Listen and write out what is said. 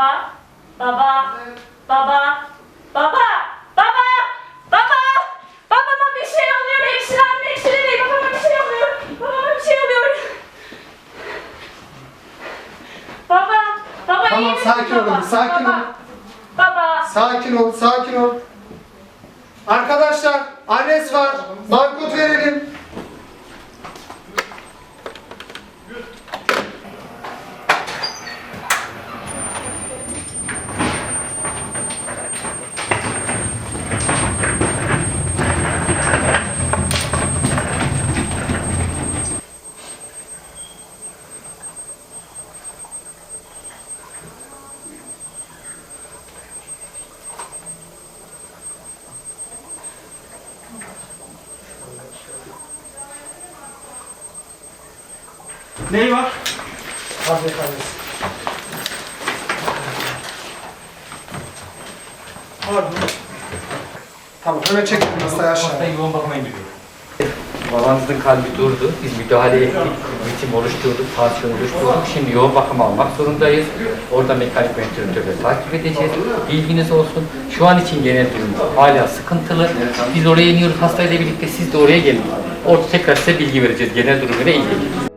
Baba, baba, baba, baba, baba, babama bir şey oluyor. Hemşire anne, hemşire bey, babama bir şey oluyor. Babama bir şey oluyor. Baba, baba iyi Tamam, misin sakin baba? olun, sakin baba, olun. Baba, Sakin ol, sakin ol. Arkadaşlar, adres var. Bankot verelim. Neyi var? Adres, adres. Pardon. Tamam, hemen çekin masayı aşağı. Hastayı yoğun bakıma indiriyorum. Babanızın kalbi durdu. Biz müdahale ettik. Ritim oluşturduk, tansiyon oluşturduk. Şimdi yoğun bakım almak zorundayız. Orada mekanik ventilatörle takip edeceğiz. Bilginiz olsun. Şu an için genel durum hala sıkıntılı. Biz oraya iniyoruz hastayla birlikte. Siz de oraya gelin. Orada tekrar size bilgi vereceğiz genel durumuyla ilgili.